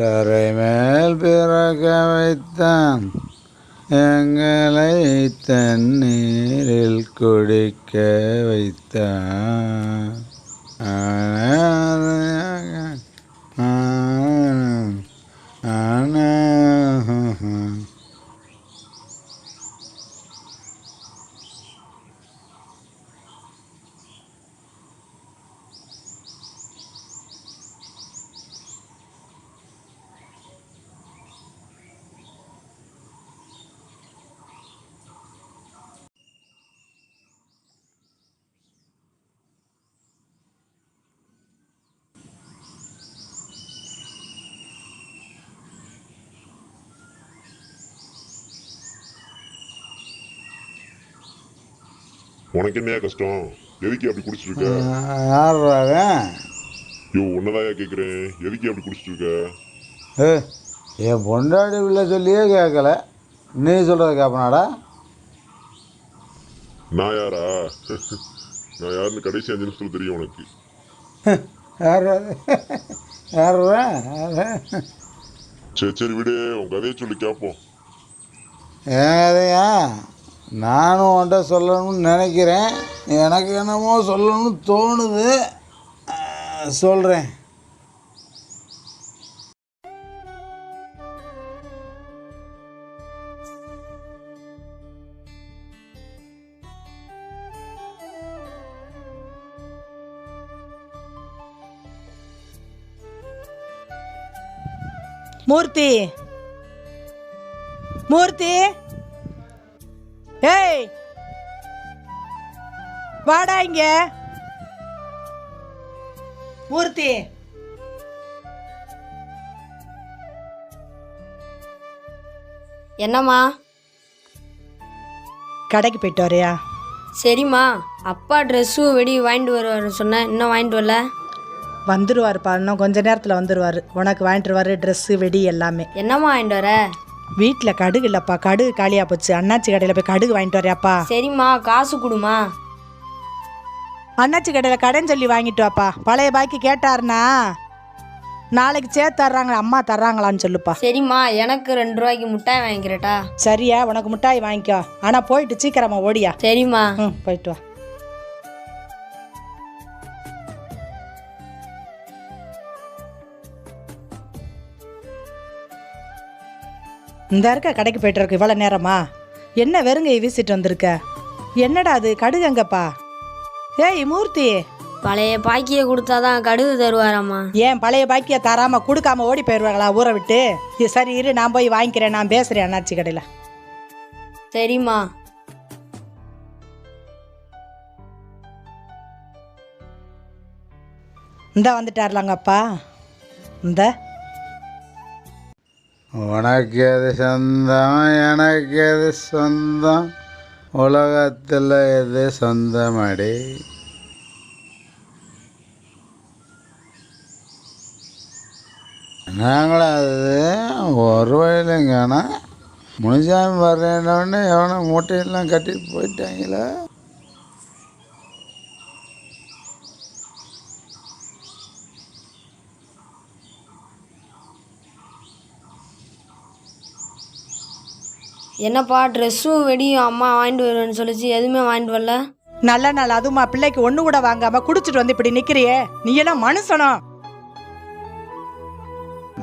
கரை மேல் பிறக்க வைத்தான் எங்களை தண்ணீரில் குடிக்க வைத்தான். உனக்கு என்னையா கஷ்டம்? எதுக்கு அப்படி குடிச்சிட்டு இருக்க? யாருறாங்க யோ உன்னதாயா கேக்குறேன். எதுக்கு அப்படி குடிச்சிட்டு இருக்க? ஏ என் பொண்டாடி பிள்ளை சொல்லியே கேட்கல நீ சொல்கிறத கேட்பனாடா நான் யாரா? நான் யாருன்னு கடைசி அஞ்சு நிமிஷத்துல தெரியும் உனக்கு. யாரா யாரா சரி சரி விடு. உன் கதையை சொல்லி கேட்போம் ஏன் கதையா? நானும் உன்கிட்ட சொல்லணும்னு நினைக்கிறேன். எனக்கு என்னமோ சொல்லணும்னு தோணுது. சொல்கிறேன் மூர்த்தி. மூர்த்தி. ஏய் வாடா இங்க. மூர்த்தி. என்னம்மா? கடைக்கு போயிட்டு வரையா? சரிம்மா. அப்பா ட்ரெஸ்ஸு வெடி வாங்கிட்டு வருவார் சொன்னேன் இன்னும் வாங்கிட்டு வரல? வந்துருவாருப்பா இன்னும் கொஞ்ச நேரத்தில் வந்துருவார். உனக்கு வாங்கிட்டு வருவாரு ட்ரெஸ்ஸு வெடி எல்லாமே. என்னம்மா வாங்கிட்டு வர? வீட்டில் கடுகு இல்லைப்பா கடுகு காலியாக போச்சு. அண்ணாச்சி கடையில் போய் கடுகு வாங்கிட்டு வரையாப்பா சரிம்மா காசு கொடுமா. அண்ணாச்சி கடையில் கடைன்னு சொல்லி வாங்கிட்டு வாப்பா பழைய பாக்கி கேட்டாருனா நாளைக்கு சேர்த்து தர்றாங்க அம்மா தர்றாங்களான்னு சொல்லுப்பா. சரிம்மா எனக்கு ரெண்டு ரூபாய்க்கு மிட்டாய் வாங்கிக்கிறட்டா சரியா உனக்கு மிட்டாய் வாங்கிக்கோ. ஆனால் போயிட்டு சீக்கிரமா ஓடியா. சரிம்மா. ம் போயிட்டு வா. இந்த இருக்க கடைக்கு போயிட்டு இருக்கு இவ்வளோ நேரமா? என்ன வெறுங்கை வீசிட்டு வந்திருக்க? என்னடா அது கடுகு எங்கப்பா? ஏய் மூர்த்தி! பழைய பாக்கியை கொடுத்தாதான் கடுகு தருவாராம்மா. ஏன் பழைய பாக்கிய தராம கொடுக்காம ஓடி போயிடுவாங்களா ஊரை விட்டு? இது சரி இரு நான் போய் வாங்கிக்கிறேன் நான் பேசுறேன் அண்ணாச்சி கடையில். சரிம்மா. இந்த வந்துட்டார்லாங்கப்பா. இந்த. உனக்கு எது சொந்தம் எனக்கு எது சொந்தம்? உலகத்தில் எது சொந்தமடி? நாங்களும் அது ஒரு வயலுங்கன்னா முனிசாமி வர்றேன்னொடனே எவனோ மூட்டையெல்லாம் கட்டிட்டு போயிட்டாங்களா. என்னப்பா ட்ரெஸ்ஸும் வெடியும் அம்மா வாங்கிட்டு வருவேன்னு சொல்லிச்சு. எதுவுமே வாங்கிட்டு வரல. நல்ல நாள் அதுமா பிள்ளைக்கு ஒண்ணு கூட வாங்காம குடிச்சிட்டு வந்து இப்படி நிக்கிறியே? நீ எல்லாம் மனுஷனா?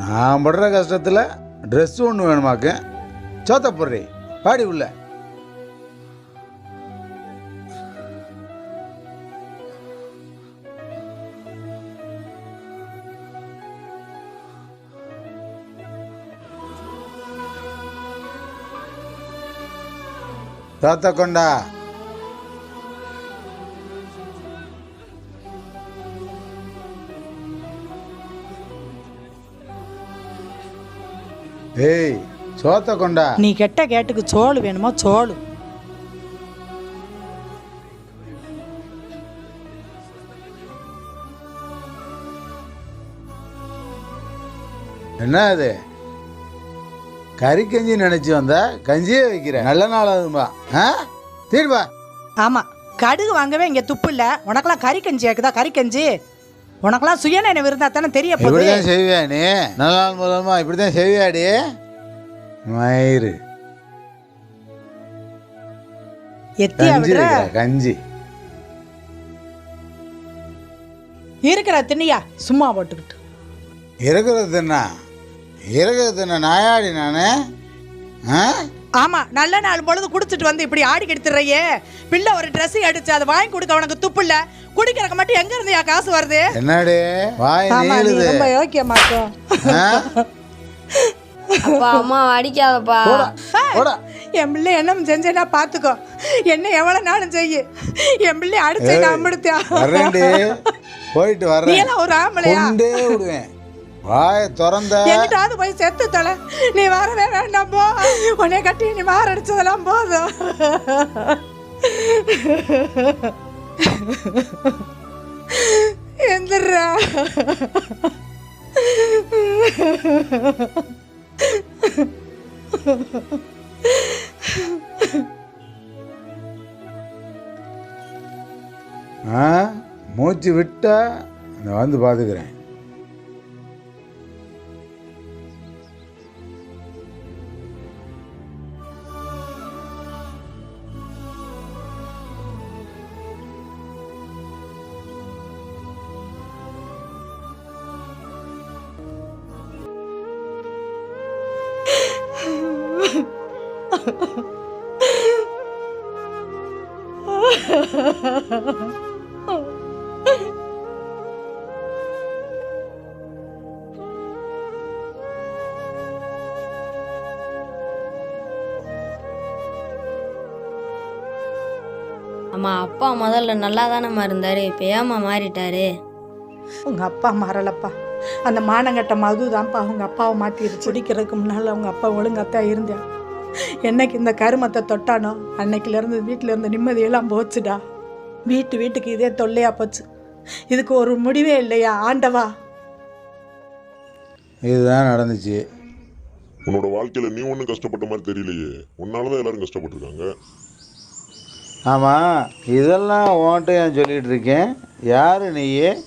நான் படுற கஷ்டத்தில் ட்ரெஸ் ஒன்று வேணுமாக்கு? சோத்த போடுறி பாடி உள்ள. சோத்த கொண்டா ஏய் சோத்த கொண்டா நீ கெட்ட கேட்டுக்கு சோறு வேணுமா சோறு என்ன அது கறி கஞ்சி நினைச்சு வந்தா கஞ்சியே வைக்கிறேன். நல்ல நாள் அதுமா ஆ? தீர்வா ஆமா. கடுகு வாங்கவே இங்க துப்பு இல்ல. உனக்கெல்லாம் கறி கஞ்சி கேக்குதா? கறி கஞ்சி? உனக்கெல்லாம் சுயநினைவு இருந்தா தானே தெரிய போகுது. இப்படிதான் செய்வியா நீ. நல்ல நாள் முதலமா இப்படிதான் செய்வியாடி மயிறு. எத்தியா கஞ்சி விடுற? கஞ்சி. இருக்கிற திண்ணியா? சும்மா போட்டுக்கிட்டு. இருக்கிறது என்ன இருக்கிறது என்ன நாயாடி நானு? ஆ? ஆமா நல்ல நாள் பொழுது குடிச்சிட்டு வந்து இப்படி ஆடி கெடுத்துறையே பிள்ளை ஒரு ட்ரெஸ் அடிச்சு அதை வாங்கி கொடுக்க உனக்கு துப்பு இல்ல. குடிக்கிறக்கு மட்டும் எங்க இருந்தியா காசு வருது? என்னடி? வாய் நீளுது. ரொம்ப யோக்கியமாக்கும் ஆ? அப்பா அம்மா அடிக்காதப்பா. என் பிள்ளை என்ன செஞ்சேன்னா பாத்துக்கோ. என்ன எவ்வளவு நாளும் செய்யு. என் பிள்ளை அடிச்சே ஏய், நான் முடித்தியா வர்றேன்டி. போயிட்டு எல்லாம் ஒரு ஆம்பளையா? கொண்டே விடுவேன். வாய திறந்த. எங்கிட்டாவது போய் செத்து தொலை. நீ வரவே வேண்டாம் போ. உன்னை கட்டி நீ மாரடிச்சதெல்லாம் போதும். எந்திரா. மூச்சு விட்டா நான் வந்து பார்த்துக்கிறேன் அம்மா அப்பா முதல்ல நல்லா தானம்மா இருந்தாரு? இப்போ ஏம்மா மாறிட்டாரு? உங்க அப்பா மாறலப்பா. அந்த மானங்கட்ட மதுதான்ப்பா அவங்க அப்பாவை மாத்திருச்சு. குடிக்கிறதுக்கு முன்னால அவங்க அப்பா ஒழுங்காத்தான் இருந்தேன் என்னைக்கு இந்த கருமத்தை தொட்டானோ அன்னைக்குல இருந்து வீட்டுல இருந்த நிம்மதியெல்லாம் போச்சுடா. வீட்டு வீட்டுக்கு இதே தொல்லையா போச்சு. இதுக்கு ஒரு முடிவே இல்லையா ஆண்டவா? இதுதான் நடந்துச்சு. உன்னோட வாழ்க்கையில நீ ஒன்றும் கஷ்டப்பட்ட மாதிரி தெரியலையே. உன்னாலதான் எல்லாரும் கஷ்டப்பட்டிருக்காங்க. ஆமாம் இதெல்லாம் உன்கிட்ட ஏன் சொல்லிட்டு இருக்கேன். யாரு நீயே?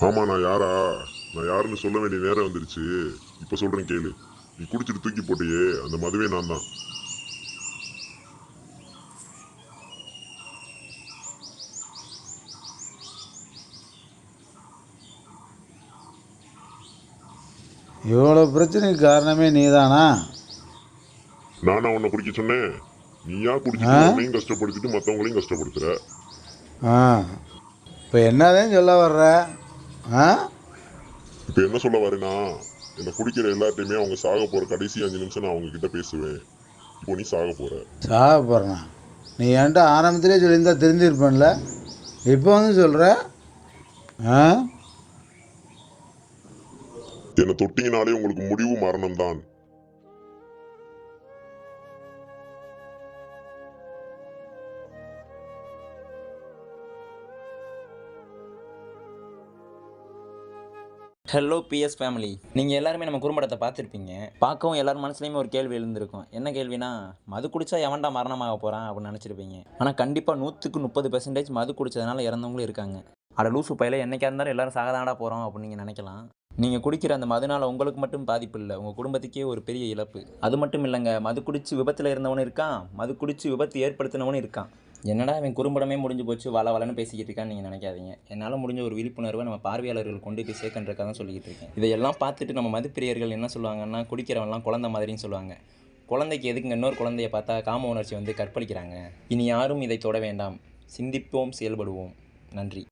ஆமா நான் யாரா? நான் யாருன்னு சொல்ல வேண்டிய நேரம் வந்துருச்சு. இப்ப சொல்றேன் கேளு. நீ குடிச்சிட்டு தூக்கி போட்டியே அந்த மதுவே நான் தான் இவ்வளோ பிரச்சனைக்கு காரணமே நீதானா? நானா உன்னை குடிக்க சொன்னேன். நீயா? உன்னையும் கஷ்டப்படுத்திட்டு மத்தவங்களையும் கஷ்டப்படுத்துற. ஆ. இப்போ என்னதான் சொல்ல வர்ற? ஆ? இப்ப என்ன சொல்ல வரேனா என்னை குடிக்கிற எல்லார்ட்டையுமே அவங்க சாக போற கடைசி அஞ்சு நிமிஷம் நான் அவங்க கிட்ட பேசுவேன். இப்போ நீ சாக போற. சாக போகிறேன் நீ என்கிட்ட ஆரம்பத்திலே சொல்லியிருந்தா தெரிஞ்சிருப்பேன்ல. இப்போ வந்து சொல்கிற ஆ? என்னை தொட்டிங்கனாலே உங்களுக்கு முடிவு மரணம் தான் ஹலோ பிஎஸ் ஃபேமிலி நீங்கள் எல்லாருமே நம்ம குறும்படத்தை பார்த்துருப்பீங்க. பார்க்கவும் எல்லார் மனசுலையுமே ஒரு கேள்வி எழுந்திருக்கும். என்ன கேள்வினா மது குடிச்சா எவன்டா மரணமாக போகிறான் அப்படின்னு நினச்சிருப்பீங்க. ஆனால் கண்டிப்பாக நூற்றுக்கு முப்பது பெர்சன்டேஜ் மது குடிச்சதுனால இறந்தவங்களும் இருக்காங்க. அட லூசு பையில என்னைக்கா இருந்தாலும் எல்லாரும் சாகதாடா போகிறோம் அப்படின்னு நீங்கள் நினைக்கலாம். நீங்கள் குடிக்கிற அந்த மதுனால் உங்களுக்கு மட்டும் பாதிப்பு இல்லை. உங்கள் குடும்பத்துக்கே ஒரு பெரிய இழப்பு. அது மட்டும் இல்லைங்க மது குடிச்சு விபத்தில் இருந்தவனும் இருக்கான். மது குடிச்சு விபத்து ஏற்படுத்தினவனும் இருக்கான். என்னடா இவன் குறும்படமே முடிஞ்சு போச்சு வள வளன்னு பேசிக்கிட்டு இருக்கான்னு நீங்கள் நினைக்காதீங்க. என்னால் முடிஞ்ச ஒரு விழிப்புணர்வை நம்ம பார்வையாளர்கள் கொண்டு போய் சேர்க்கன்றக்காக தான் சொல்லிக்கிட்டு இருக்கேன். இதையெல்லாம் பார்த்துட்டு நம்ம மதுப்பிரியர்கள் என்ன சொல்லுவாங்கன்னா குடிக்கிறவன்லாம் குழந்தை மாதிரின்னு சொல்லுவாங்க. குழந்தைக்கு எதுக்குங்க? இன்னொரு குழந்தைய பார்த்தா காம உணர்ச்சி வந்து கற்பழிக்கிறாங்க. இனி யாரும் இதை தொட வேண்டாம். சிந்திப்போம் செயல்படுவோம். நன்றி.